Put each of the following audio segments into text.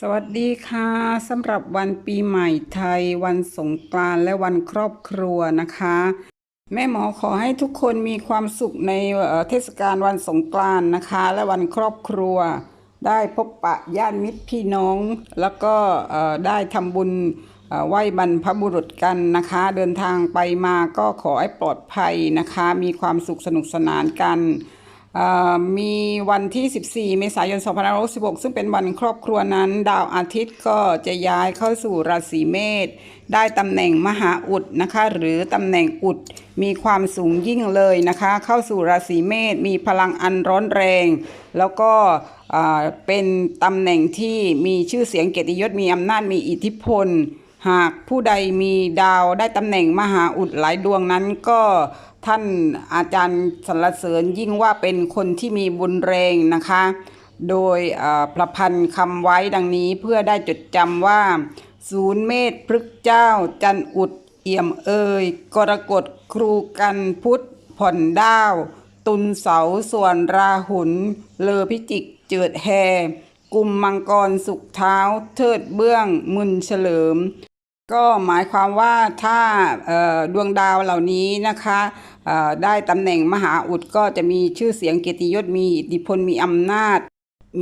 สวัสดีค่ะสำหรับวันปีใหม่ไทย วันสงกรานต์และวันครอบครัวนะคะ แม่หมอขอให้ทุกคนมีความสุขในเทศกาลวันสงกรานต์นะคะ และวันครอบครัว ได้พบปะญาติมิตรพี่น้อง แล้วก็ได้ทำบุญไหว้บรรพบุรุษกันนะคะ เดินทางไปมาก็ขอให้ปลอดภัยนะคะ มีความสุขสนุกสนานกัน มีวันที่ 14 เมษายน 2566 ซึ่งเป็นวันครอบครัวนั้น ดาวอาทิตย์ก็จะย้ายเข้าสู่ราศีเมษ ได้ตำแหน่งมหาอุดนะคะ หรือตำแหน่งอุด มีความสูงยิ่งเลยนะคะ เข้าสู่ราศีเมษ มีพลังอันร้อนแรง แล้วก็เอ่อเป็นตำแหน่งที่มีชื่อเสียงเกียรติยศ มีอำนาจ มีอิทธิพล หากผู้ใดมีดาวได้ตำแหน่งมหาอุดหลายดวงนั้นก็ ท่านอาจารย์สรรเสริญยิ่งว่าเป็นคนที่มีบุญแรงนะคะ โดยประพันธ์คำไว้ดังนี้เพื่อได้จดจำว่า ศูนย์เมธพฤกษเจ้า จันอุดเอี่ยมเอ่ยกรกฎครูกันพุทธผ่อนดาว ตุลเสาส่วนราหุลเลอพิจิกเจิดแฮ กุมมังกรสุขเท้า เทิดเบื้องมุนเฉลิม ก็หมายความว่าถ้าดวงดาวเหล่านี้นะคะได้ตำแหน่งมหาอุดก็จะมีชื่อเสียงเกียรติยศมีอิทธิพลมีอำนาจ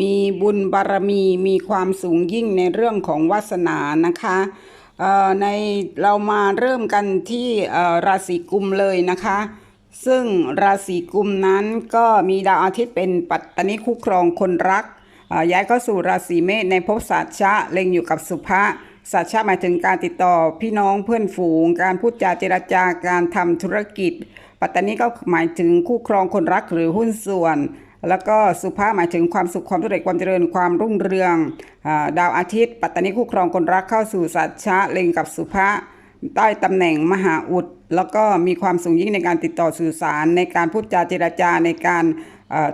มีบุญบารมีมีความสูงยิ่งในเรื่องของวาสนานะคะในเรามาเริ่มกันที่ราศีกุมเลยนะคะ ซึ่งราศีกุมนั้นก็มีดาวอาทิตย์เป็นปัตตนิคู่ครองคนรักย้ายเข้าสู่ราศีเมษในภพสัตชะเล็งอยู่กับสุภะ สัตชะหมายถึงการติดต่อพี่น้องเพื่อนฝูง การพูดจาเจรจาการทำธุรกิจ ปัตตานีก็หมายถึงคู่ครองคนรักหรือหุ้นส่วน แล้วก็สุภาพหมายถึงความสุขความสำเร็จความเจริญความรุ่งเรืองอดาวอาทิตย์ ปัตตานีคู่ครองคนรักเข้าสู่สัตชะเล็งกับสุภะได้ตำแหน่งมหาอุด แล้วก็มีความสูงยิ่งในการติดต่อสื่อสาร ในการพูดจาเจรจาในการ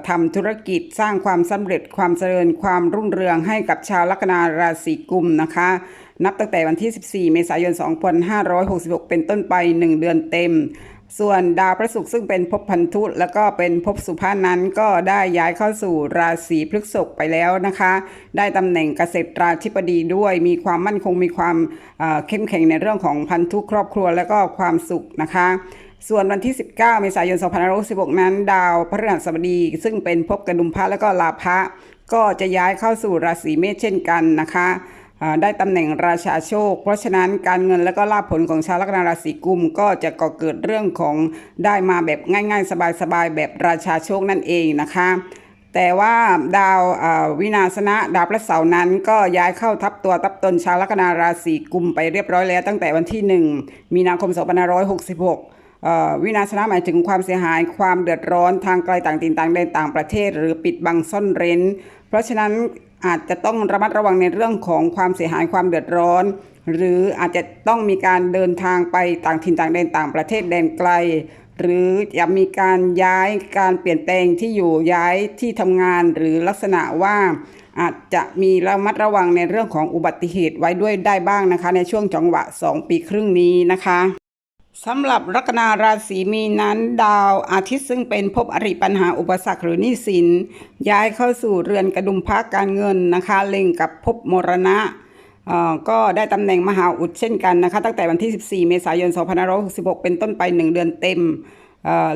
ทำธุรกิจสร้างความสำเร็จความเจริญความรุ่งเรืองให้กับชาวลัคนาราศีกุมนะคะ นับตั้งแต่วันที่ 14 เมษายน 2566 เป็นต้นไป 1 เดือนเต็ม ส่วนดาวพระศุกร์ซึ่งเป็นภพพันธุแล้วก็เป็นภพสุภานั้นก็ได้ย้ายเข้าสู่ราศีพฤษภไปแล้วนะคะ ได้ตำแหน่งเกษตราธิบดีด้วย มีความมั่นคงมีความเข้มแข็งในเรื่องของพันธุครอบครัว และก็ความสุขนะคะ ส่วนวันที่ 19 เมษายน 2566 นั้น ดาวพฤหัสบดี ซึ่งเป็นภพกระดุมพระและก็ลาภะก็จะย้ายเข้าสู่ราศีเมษเช่นกันนะคะได้ตำแหน่งราชาโชค เพราะฉะนั้นการเงินและก็ลาภผลของชาวลัคนาราศีกุมก็จะก่อเกิดเรื่องของได้มาแบบง่าย ๆ สบายๆ แบบราชาโชคนั่นเองนะคะ แต่ว่าดาววินาศนะดาวพระเสาร์นั้นก็ย้ายเข้าทับตัวทับตนชาวลัคนาราศีกุมไปเรียบร้อยแล้วตั้งแต่วันที่ 1 มีนาคม2566เอ่อ วินาศนะหมายถึงความเสียหายความเดือดร้อนทางไกลต่างถิ่นต่างแดนต่างประเทศ หรือปิดบังซ่อนเร้น เพราะฉะนั้นอาจจะต้องระมัดระวังในเรื่องของความเสียหายความเดือดร้อน หรืออาจจะต้องมีการเดินทางไปต่างถิ่นต่างแดนต่างประเทศแดนไกล หรือจะมีการย้ายการเปลี่ยนแปลงที่อยู่ย้ายที่ทำงานหรือลักษณะว่าอาจจะมีระมัดระวังในเรื่องของอุบัติเหตุไว้ด้วยได้บ้างนะคะ ในช่วงจังหวะ 2 ปีครึ่งนี้นะคะ สำหรับลัคนาราศีมีนนั้น ดาวอาทิตย์ซึ่งเป็นภพอริปัญหาอุปสรรคหรือนี้สิน ย้ายเข้าสู่เรือนกระดุมพระการเงินนะคะเล็งกับภพมรณะก็ได้ตำแหน่งมหาอุดเช่นกันนะคะตั้งแต่วันที่ 14 เมษายน 2566 เป็นต้นไป 1 เดือนเต็ม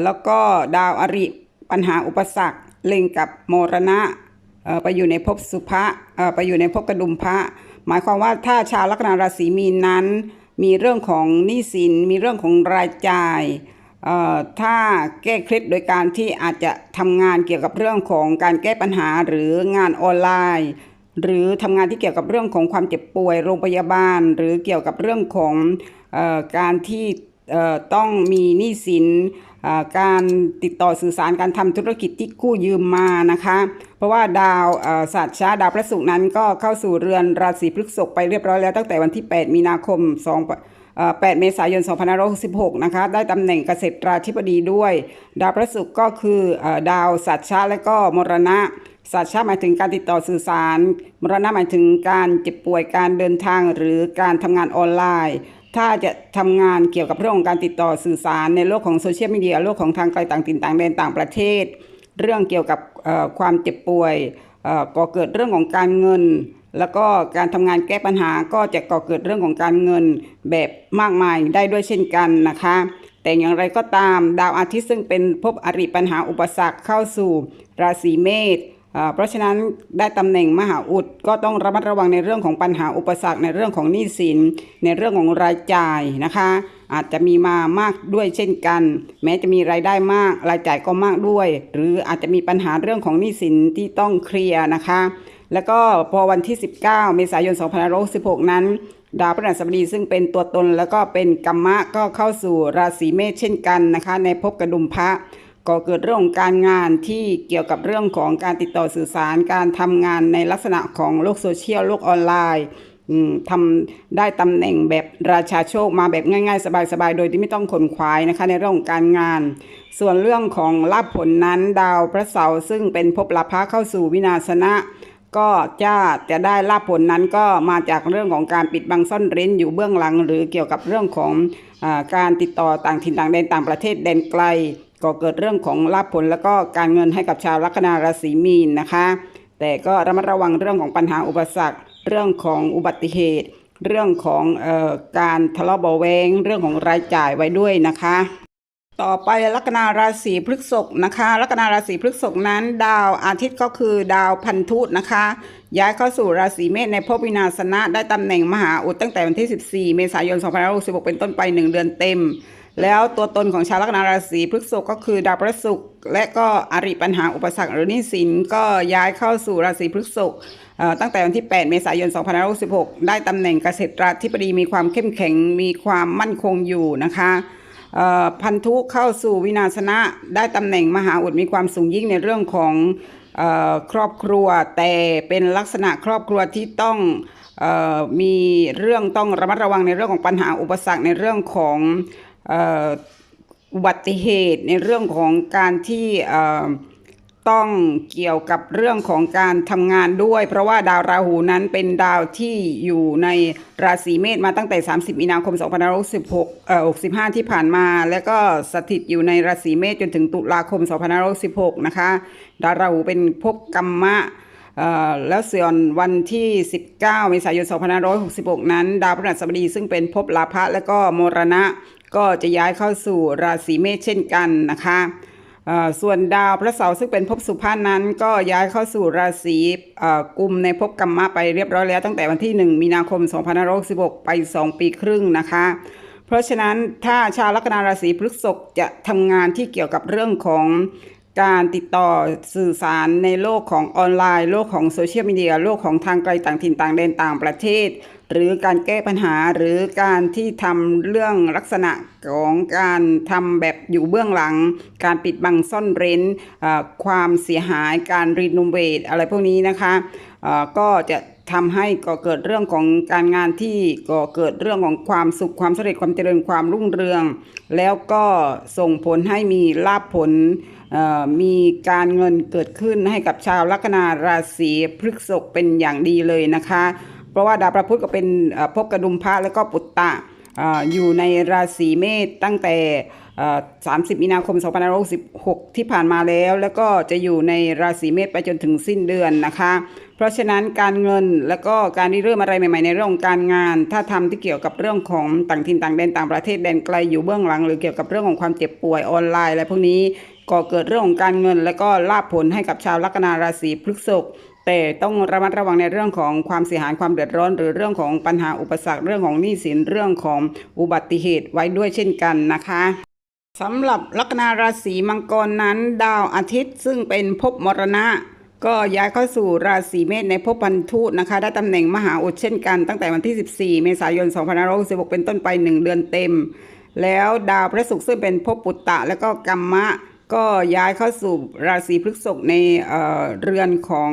แล้วก็ดาวอริปัญหาอุปสรรคเล็งกับมรณะไปอยู่ในภพสุภะไปอยู่ในภพกระดุมพระ หมายความว่าถ้าชาวลัคนาราศีมีนนั้น มีเรื่องของหนี้สิน มีเรื่องของรายจ่ายเอ่อถ้าแก้เคล็ดโดยการที่อาจจะทำงานเกี่ยวกับเรื่องของการแก้ปัญหาหรืองานออนไลน์ หรือทำงานที่เกี่ยวกับเรื่องของความเจ็บป่วยโรงพยาบาล หรือเกี่ยวกับเรื่องของเออการที่เอ่อต้องมีหนี้สิน การติดต่อสื่อสารการทำธุรกิจที่กู้ยืมมานะคะ เพราะว่าดาวเอ่อศาสตร์ช้าดาวพระศุกร์นั้นก็เข้าสู่เรือนราศีพฤษภไปเรียบร้อยแล้วตั้งแต่วันที่ 8 มีนาคม 2 8 เมษายน 2566 นะคะ ได้ตำแหน่งเกษตราธิบดีด้วย ดาวพระศุกร์ก็คืออดาวศาสตร์ช้าและก็มรณะศาสตร์ชาติหมายถึงการติดต่อสื่อสาร มรณะหมายถึงการเจ็บป่วยการเดินทางหรือการทำงานออนไลน์ ถ้าจะทำงานเกี่ยวกับเรื่องของการติดต่อสื่อสารในโลกของโซเชียลมีเดียโลกของทางไกลต่างถิ่นต่างแดนต่างประเทศ เรื่องเกี่ยวกับความเจ็บป่วยก่อเกิดเรื่องของการเงิน แล้วก็การทำงานแก้ปัญหาก็จะก่อเกิดเรื่องของการเงินแบบมากมายได้ด้วยเช่นกันนะคะ แต่อย่างไรก็ตามดาวอาทิตย์ซึ่งเป็นภพอริปัญหาอุปสรรคเข้าสู่ราศีเมษ เพราะฉะนั้นได้ตำแหน่งมหาอุดก็ต้องระมัดระวังในเรื่องของปัญหาอุปสรรคในเรื่องของหนี้สิน ในเรื่องของรายจ่ายนะคะ อาจจะมีมามากด้วยเช่นกัน แม้จะมีรายได้มากรายจ่ายก็มากด้วย หรืออาจจะมีปัญหาเรื่องของหนี้สินที่ต้องเคลียร์นะคะ แล้วก็พอวันที่ 19 เมษายน2566 นั้น ดาวพฤหัสบดีซึ่งเป็นตัวตนแล้วก็เป็นกัมมะก็เข้าสู่ราศีเมษเช่นกันนะคะ ในภพกระดุมพระ ก็เกิดเรื่องของการงานที่เกี่ยวกับเรื่องของการติดต่อสื่อสารการทำงานในลักษณะของโลกโซเชียลโลกออนไลน์ทำได้ตำแหน่งแบบราชาโชคมาแบบง่าย ๆ สบายๆ โดยที่ไม่ต้องขนขวายนะคะในเรื่องการงาน ส่วนเรื่องของลาภผลนั้นดาวพระเสาร์ซึ่งเป็นภพลาภะเข้าสู่วินาศนะก็จะจะได้ลาภผลนั้นก็มาจากเรื่องของการปิดบังซ่อนเร้นอยู่เบื้องหลัง หรือเกี่ยวกับเรื่องของอการติดต่อต่างถิ่นต่างแดนต่างประเทศแดนไกล ก็เกิดเรื่องของลาภผลแล้วก็การเงินให้กับชาวลัคนาราศีมีนนะคะ แต่ก็ระมัดระวังเรื่องของปัญหาอุปสรรค เรื่องของอุบัติเหตุ เรื่องของเออการทะเลาะเบาแวงเรื่องของรายจ่ายไว้ด้วยนะคะ ต่อไปลัคนาราศีพฤษภนะคะลัคนาราศีพฤษภนั้น ดาวอาทิตย์ก็คือดาวพันธุนะคะ ย้ายเข้าสู่ราศีเมษในภพวินาศนะได้ตำแหน่งมหาอุดตั้งแต่วันที่ 14 เมษายน 2566 เป็นต้นไป 1 เดือนเต็ม แล้วตัวตนของชาวลัคนาราศีพฤษภก็คือดาวพระศุกร์และก็อริปัญหาอุปสรรคหรือนี้สินก็ย้ายเข้าสู่ราศีพฤษภตั้งแต่วันที่ 8 เมษายน 2566 ได้ตำแหน่งเกษตราธิบดีมีความเข้มแข็งมีความมั่นคงอยู่นะคะพันธุเข้าสู่วินาศนะได้ตำแหน่งมหาอุดมีความสูงยิ่งในเรื่องของอครอบครัวแต่เป็นลักษณะครอบครัวที่ต้องอมีเรื่องต้องระมัดระวังในเรื่องของปัญหาอุปสรรคในเรื่องของ อุบัติเหตุในเรื่องของการที่ต้องเกี่ยวกับเรื่องของการทำงานด้วย เพราะว่าดาวราหูนั้นเป็นดาวที่อยู่ในราศีเมษมาตั้งแต่ 30 มีนาคม 2566เอ่อ65 ที่ผ่านมา แล้วก็สถิตอยู่ในราศีเมษจนถึงตุลาคม 2516นะคะ ดาวราหูเป็นภพกรรมะแล้วส่วนวันที่ 19 เมษายน 2566 นั้น ดาวพฤหัสบดีซึ่งเป็นภพลาภะและก็มรณะ ก็จะย้ายเข้าสู่ราศีเมษเช่นกันนะคะส่วนดาวพระเสาร์ซึ่งเป็นภพสุภาพนั้น ก็ย้ายเข้าสู่ราศีกุมในภพกรรมะไปเรียบร้อยแล้วตั้งแต่วันที่ 1 มีนาคม 2566 ไป 2 ปีครึ่งนะคะ เพราะฉะนั้นถ้าชาวลัคนาราศีพฤษภจะทำงานที่เกี่ยวกับเรื่องของ การติดต่อสื่อสารในโลกของออนไลน์ โลกของโซเชียลมีเดีย โลกของทางไกลต่างถิ่นต่างแดนต่างประเทศ หรือการแก้ปัญหาหรือการที่ทำเรื่องลักษณะของการทำแบบอยู่เบื้องหลัง การปิดบังซ่อนเร้นความเสียหายการรีโนเวทอะไรพวกนี้นะคะก็จะทำให้ก่อเกิดเรื่องของการงานที่ก่อเกิดเรื่องของความสุขความสำเร็จความเจริญความรุ่งเรือง แล้วก็ส่งผลให้มีลาภผล มีการเงินเกิดขึ้นให้กับชาวลัคนาราศีพฤษภเป็นอย่างดีเลยนะคะ เพราะว่าดาวพระพุธก็เป็นเอ่อภพกระดุมพระและก็ปุตตะออยู่ในราศีเมษตั้งแต่ 30 มีนาคม 2566 ที่ผ่านมาแล้ว แล้วก็จะอยู่ในราศีเมษไปจนถึงสิ้นเดือนนะคะ เพราะฉะนั้นการเงินแล้วก็การที่เริ่มอะไรใหม่ๆ ในเรื่องของการงาน ถ้าทำที่เกี่ยวกับเรื่องของต่างถิ่นต่างแดนต่างประเทศแดนไกลอยู่เบื้องหลัง หรือเกี่ยวกับเรื่องของความเจ็บป่วยออนไลน์อะไรพวกนี้ ก็เกิดเรื่องของการเงิน และก็ลาภผลให้กับชาวลัคนาราศีพฤษภแต่ต้องระมัดระวังในเรื่องของความเสียหายความเดือดร้อน หรือเรื่องของปัญหาอุปสรรคเรื่องของหนี้สินเรื่องของอุบัติเหตุไว้ด้วยเช่นกันนะคะสำหรับลัคนาราศีมังกรนั้น ดาวอาทิตย์ซึ่งเป็นภพมรณะ ก็ย้ายเข้าสู่ราศีเมษในภพพันธุนะคะ ได้ตำแหน่งมหาอุดเช่นกันตั้งแต่วันที่ 14 เมษายน 2566เป็นต้นไป 1 เดือนเต็ม แล้วดาวพระศุกร์ซึ่งเป็นภพปุตตะ และก็กัมมะ ก็ย้ายเข้าสู่ราศีพฤษภในเรือนของ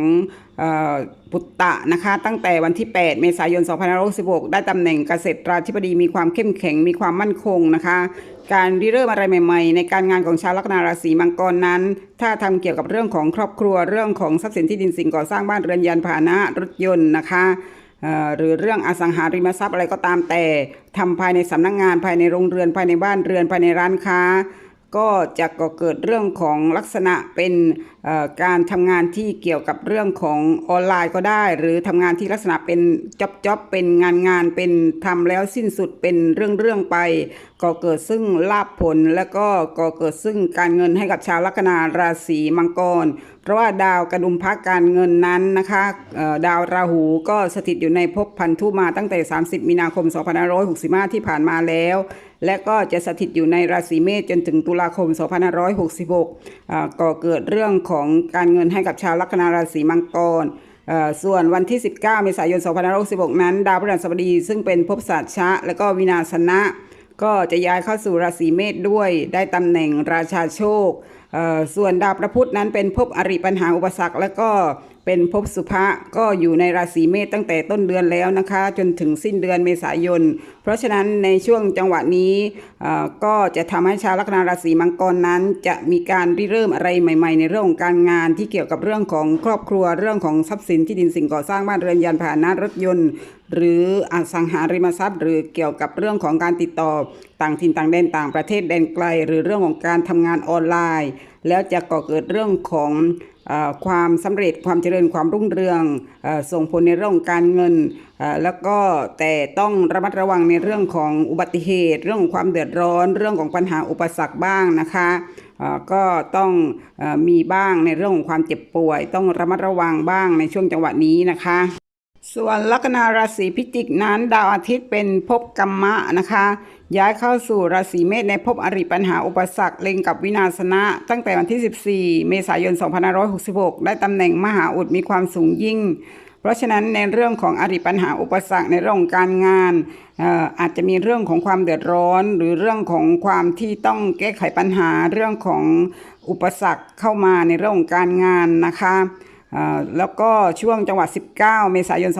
ปุตตะนะคะตั้งแต่วันที่ 8 เมษายน 2566 ได้ตำแหน่งเกษตราธิบดีมีความเข้มแข็งมีความมั่นคงนะคะ การริเริ่มอะไรใหม่ ๆ ในการงานของชาวลัคนาราศีมังกรนั้น ถ้าทำเกี่ยวกับเรื่องของครอบครัวเรื่องของทรัพย์สินที่ดินสิ่งก่อสร้างบ้านเรือนยานพาหนะรถยนต์นะคะหรือเรื่องอสังหาริมทรัพย์อะไรก็ตามแต่ทำภายในสำนักงานภายในโรงเรือนภายในบ้านเรือนภายในร้านค้า ก็จะก่อเกิดเรื่องของลักษณะเป็นการทำงานที่เกี่ยวกับเรื่องของออนไลน์ก็ได้ หรือทำงานที่ลักษณะเป็นจ็อบจ็อบเป็นงานงานเป็นทำแล้วสิ้นสุดเป็นเรื่องเรื่องๆไปก็เกิดซึ่งลาภผล และก็ก่อเกิดซึ่งการเงินให้กับชาวลัคนาราศีมังกร เพราะว่าดาวกระดุมพักการเงินนั้นนะคะดาวราหูก็สถิตอยู่ในภพพันธุมาตั้งแต่ 30 มีนาคม 2565 ที่ผ่านมาแล้ว และก็จะสถิตอยู่ในราศีเมษจนถึงตุลาคม 2566อ่าก่อเกิดเรื่องของการเงินให้กับชาวลัคนาราศีมังกรอ่อส่วนวันที่ 19 เมษายน 2566 นั้น ดาวพฤหัสบดีซึ่งเป็นภพสัตชะ และก็วินาศนะ ก็จะย้ายเข้าสู่ราศีเมษด้วยได้ตำแหน่งราชาโชคอ่อส่วนดาวพระพุธนั้นเป็นภพอริปัญหาอุปสรรค และก็ เป็นภพสุภะก็อยู่ในราศีเมษตั้งแต่ต้นเดือนแล้วนะคะ จนถึงสิ้นเดือนเมษายน เพราะฉะนั้นในช่วงจังหวะนี้ก็จะทำให้ชาวลัคนาราศีมังกรนั้น จะมีการริเริ่มอะไรใหม่ ๆ ในเรื่องของการงานที่เกี่ยวกับเรื่องของครอบครัวเรื่องของทรัพย์สินที่ดินสิ่งก่อสร้างบ้านเรือนยานพาหนะรถยนต์ หรืออสังหาริมทรัพย์ หรือเกี่ยวกับเรื่องของการติดต่อต่างถิ่นต่างแดนต่างประเทศแดนไกล หรือเรื่องของการทำงานออนไลน์ แล้วจะก่อเกิดเรื่องของ ความสำเร็จความเจริญความรุ่งเรืองอส่งผลในเรื่องการเงิน แล้วก็แต่ต้องระมัดระวังในเรื่องของอุบัติเหตุ เรื่องของความเดือดร้อน เรื่องของปัญหาอุปสรรคบ้างนะคะก็ต้องอมีบ้างในเรื่องของความเจ็บป่วย ต้องระมัดระวังบ้างในช่วงจังหวะนี้นะคะส่วนลัคนาราศีพิจิกนั้น ดาวอาทิตย์เป็นภพกรรมะนะคะ ย้ายเข้าสู่ราศีเมษในภพอริปัญหาอุปสรรคเล็งกับวินาศนะ ตั้งแต่วันที่ 14 เมษายน 2566 ได้ตำแหน่งมหาอุดมีความสูงยิ่ง เพราะฉะนั้นในเรื่องของอริปัญหาอุปสรรคในเรื่องการงานอาจจะมีเรื่องของความเดือดร้อน หรือเรื่องของความที่ต้องแก้ไขปัญหาเรื่องของอุปสรรคเข้ามาในเรื่องของการงานนะคะ แล้วก็ช่วงจังหวัด19 เมษายน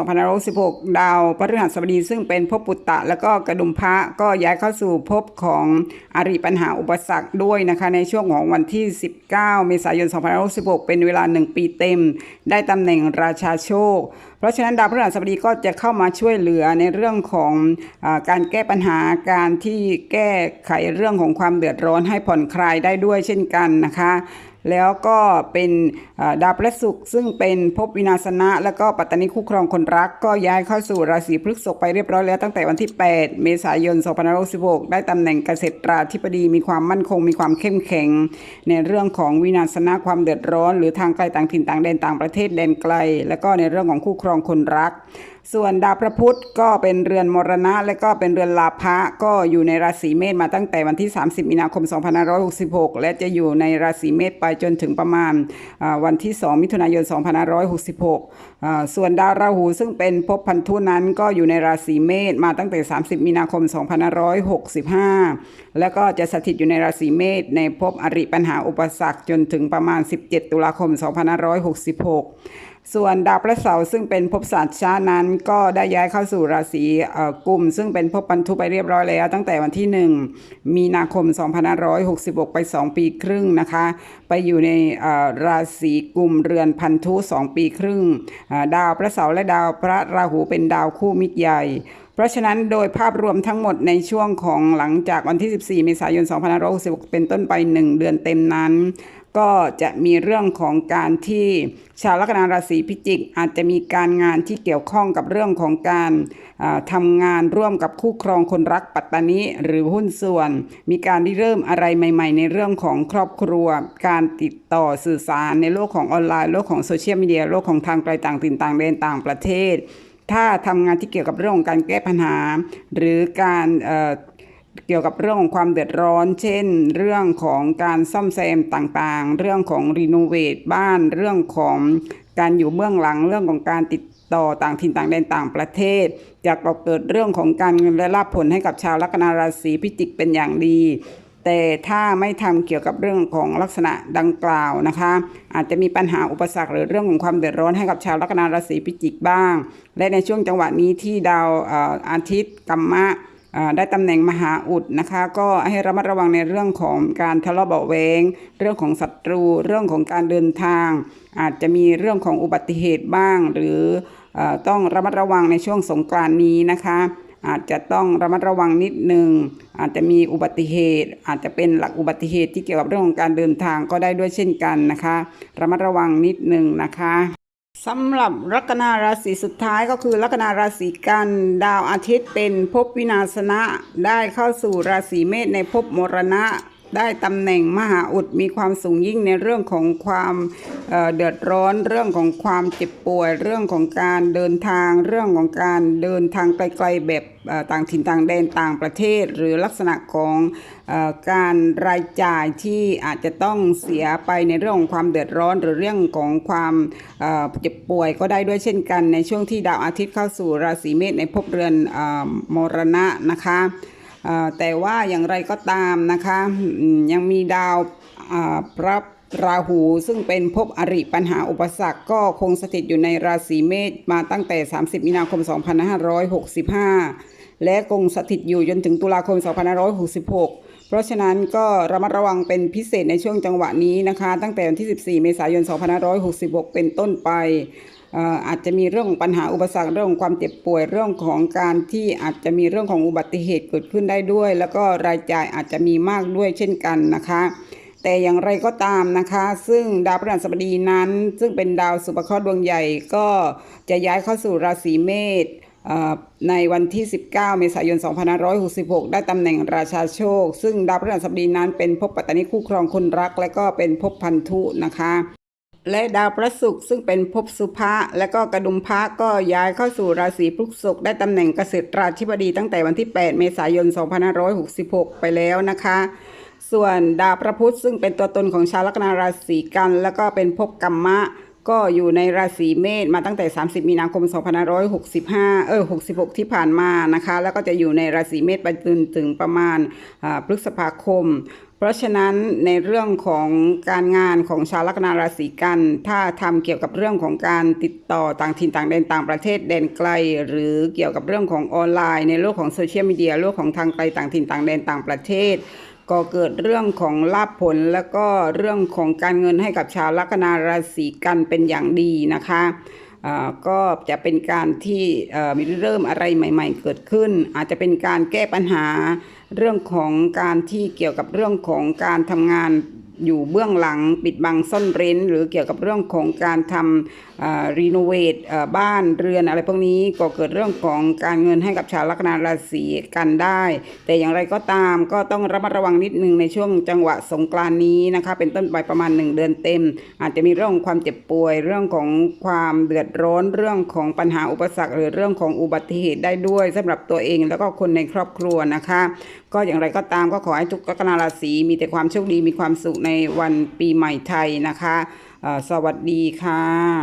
2566ดาวพฤหัสบดีซึ่งเป็นภพปุตตะ แล้วก็กระดุมพระก็ย้ายเข้าสู่ภพของอริปัญหาอุปสรรคด้วยนะคะในช่วงของวันที่ 19 เมษายน 2566เป็นเวลา 1 ปีเต็ม ได้ตำแหน่งราชาโชค เพราะฉะนั้นดาวพฤหัสบดีก็จะเข้ามาช่วยเหลือในเรื่องของอการแก้ปัญหาการที่แก้ไขเรื่องของความเดือดร้อนให้ผ่อนคลายได้ด้วยเช่นกันนะคะ แล้วก็เป็นดาวพระศุกร์ซึ่งเป็นภพวินาศนะ แล้วก็ปัตตานีคู่ครองคนรัก ก็ย้ายเข้าสู่ราศีพฤษภไปเรียบร้อยแล้วตั้งแต่วันที่ 8 เมษายน2566ได้ตำแหน่งเกษตราธิบดีมีความมั่นคงมีความเข้มแข็ง ในเรื่องของวินาศนะความเดือดร้อน หรือทางไกลต่างถิ่นต่างแดนต่างประเทศแดนไกล แล้วก็ในเรื่องของคู่ครองคนรัก ส่วนดาวพระพุธก็เป็นเรือนมรณะ และก็เป็นเรือนลาภะก็อยู่ในราศีเมษมาตั้งแต่วันที่ 30 มีนาคม 2566 และจะอยู่ในราศีเมษไปจนถึงประมาณวันที่ 2 มิถุนายน 2566 ส่วนดาวราหูซึ่งเป็นภพพันธุนั้นก็อยู่ในราศีเมษมาตั้งแต่ 30 มีนาคม 2565 แล้วก็จะสถิตอยู่ในราศีเมษในภพอริปัญหาอุปสรรคจนถึงประมาณ 17 ตุลาคม 2566 ส่วนดาวพระเสาร์ซึ่งเป็นภพสัตว์ชานั้น ก็ได้ย้ายเข้าสู่ราศีอ่อกุม ซึ่งเป็นภพปันทุไปเรียบร้อยแล้ว ตั้งแต่วันที่ 1 มีนาคม 2566 ไป 2 ปีครึ่งนะคะ ไปอยู่ในอ่อราศีกุมเรือนพันธุ 2 ปีครึ่ง ดาวพระเสาร์และดาวพระราหูเป็นดาวคู่มิตรใหญ่ เพราะฉะนั้นโดยภาพรวมทั้งหมดในช่วงของหลังจากวันที่ 14 เมษายน 2566 เป็นต้นไป 1 เดือนเต็มนั้น ก็จะมีเรื่องของการที่ชาวลัคนาราศีพิจิก อาจจะมีการงานที่เกี่ยวข้องกับเรื่องของการาทำงานร่วมกับคู่ครองคนรักปัตตานิหรือหุ้นส่วน มีการริเริ่มอะไรใหม่ ๆ ในเรื่องของครอบครัว การติดต่อสื่อสารในโลกของออนไลน์โลกของโซเชียลมีเดียโลกของทางไกลต่างถิ่นต่างแดนต่างประเทศ ถ้าทำงานที่เกี่ยวกับเรื่องของการแก้ปัญหา หรือการเเกี่ยวกับเรื่องของความเดือดร้อน เช่น เรื่องของการซ่อมแซมต่างๆ เรื่องของรีโนเวทบ้าน เรื่องของการอยู่เบื้องหลัง เรื่องของการติดต่อต่างถิ่นต่างแดนต่างประเทศจะก่อเกิดเรื่องของการเงินและลาภผลให้กับชาวลัคนาราศีพิจิกเป็นอย่างดี แต่ถ้าไม่ทำเกี่ยวกับเรื่องของลักษณะดังกล่าวนะคะ อาจจะมีปัญหาอุปสรรคหรือเรื่องของความเดือดร้อนให้กับชาวลัคนาราศีพิจิกบ้าง และในช่วงจังหวะนี้ที่ดาวอาทิตย์กัมมะได้ตำแหน่งมหาอุดนะคะ ก็ให้ระมัดระวังในเรื่องของการทะเลาะเบาะแวงเรื่องของศัตรู เรื่องของการเดินทาง อาจจะมีเรื่องของอุบัติเหตุบ้าง หรืออต้องระมัดระวังในช่วงสงกรานนี้นะคะ อาจจะต้องระมัดระวังนิดนึง อาจจะมีอุบัติเหตุ อาจจะเป็นหลักอุบัติเหตุที่เกี่ยวกับเรื่องของการเดินทางก็ได้ด้วยเช่นกันนะคะ ระมัดระวังนิดนึงนะคะสำหรับลัคนาราศีสุดท้ายก็คือลัคนาราศีกันดาวอาทิตย์เป็นภพวินาศนะ ได้เข้าสู่ราศีเมษในภพมรณะ ได้ตำแหน่งมหาอุดมีความสูงยิ่งในเรื่องของความเเดือดร้อน เรื่องของความเจ็บป่วย เรื่องของการเดินทาง เรื่องของการเดินทางไกลๆแบบต่างถิ่นต่างแดนต่างประเทศ หรือลักษณะของอการรายจ่ายที่อาจจะต้องเสียไปในเรื่องของความเดือดร้อน หรือเรื่องของความเอ่อเจ็บป่วยก็ได้ด้วยเช่นกัน ในช่วงที่ดาวอาทิตย์เข้าสู่ราศีเมษในภพเรือนอมรณะนะคะ แต่ว่าอย่างไรก็ตามนะคะยังมีดาวพระราหูซึ่งเป็นภพอริปัญหาอุปสรรคก็คงสถิตอยู่ในราศีเมษมาตั้งแต่ 30 มีนาคม 2565 และคงสถิตอยู่จนถึงตุลาคม 2566เพราะฉะนั้นก็ระมัดระวังเป็นพิเศษในช่วงจังหวะนี้นะคะ ตั้งแต่วันที่ 14 เมษายน 2566 เป็นต้นไป อาจจะมีเรื่องของปัญหาอุปสรรคเรื่องของความเจ็บป่วยเรื่องของการที่อาจจะมีเรื่องของอุบัติเหตุเกิดขึ้นได้ด้วย แล้วก็รายจ่ายอาจจะมีมากด้วยเช่นกันนะคะ แต่อย่างไรก็ตามนะคะ ซึ่งดาวพฤหัสบดีนั้น ซึ่งเป็นดาวสุภเคราะห์ดวงใหญ่ก็จะย้ายเข้าสู่ราศีเมษในวันที่ 19 เมษายน 2566 ได้ตำแหน่งราชาโชค ซึ่งดาวพฤหัสบดีนั้นเป็นภพปัตตานิคู่ครองคนรัก และก็เป็นภพพันธุนะคะ และดาวพระศุกร์ซึ่งเป็นภพสุภะและก็กระดุมพระก็ย้ายเข้าสู่ราศีพฤษภได้ตำแหน่งเกษตราธิบดีตั้งแต่วันที่ 8 เมษายน 2566 ไปแล้วนะคะ ส่วนดาวพระพุธซึ่งเป็นตัวตนของชาวลัคนาราศีกัน แล้วก็เป็นภพกรรมะ ก็อยู่ในราศีเมษมาตั้งแต่ 30 มีนาคม 2565 เออ 66 ที่ผ่านมานะคะ แล้วก็จะอยู่ในราศีเมษไปจนถึงประมาณพฤษภาคม เพราะฉะนั้นในเรื่องของการงานของชาวลัคนาราศีกัน ถ้าทำเกี่ยวกับเรื่องของการติดต่อต่างถิ่นต่างแดนต่างประเทศแดนไกล หรือเกี่ยวกับเรื่องของออนไลน์ ในโลกของโซเชียลมีเดียโลกของทางไกลต่างถิ่นต่างแดนต่างประเทศ ก็เกิดเรื่องของลาภผลแล้วก็เรื่องของการเงินให้กับชาวลัคนาราศีกันเป็นอย่างดีนะคะอ่าก็จะเป็นการที่เอ่อมีเริ่มอะไรใหม่ ๆ เกิดขึ้น อาจจะเป็นการแก้ปัญหาเรื่องของการที่เกี่ยวกับเรื่องของการทำงาน อยู่เบื้องหลังปิดบังซ่อนเร้น หรือเกี่ยวกับเรื่องของการทำรีโนเวทบ้านเรือนอะไรพวกนี้ก็เกิดเรื่องของการเงินให้กับชาวลัคนาราศีกันได้ แต่อย่างไรก็ตามก็ต้องระมัดระวังนิดนึงในช่วงจังหวะสงกรานนี้นะคะ เป็นต้นไปประมาณ 1 เดือนเต็ม อาจจะมีเรื่องความเจ็บป่วย เรื่องของความเดือดร้อนเรื่องของปัญหาอุปสรรค หรือเรื่องของอุบัติเหตุได้ด้วยสำหรับตัวเองแล้วก็คนในครอบครัวนะคะ ก็อย่างไรก็ตามก็ขอให้ทุกลัคนาราศีมีแต่ความโชคดีมีความสุขในวันปีใหม่ไทยนะคะ สวัสดีค่ะ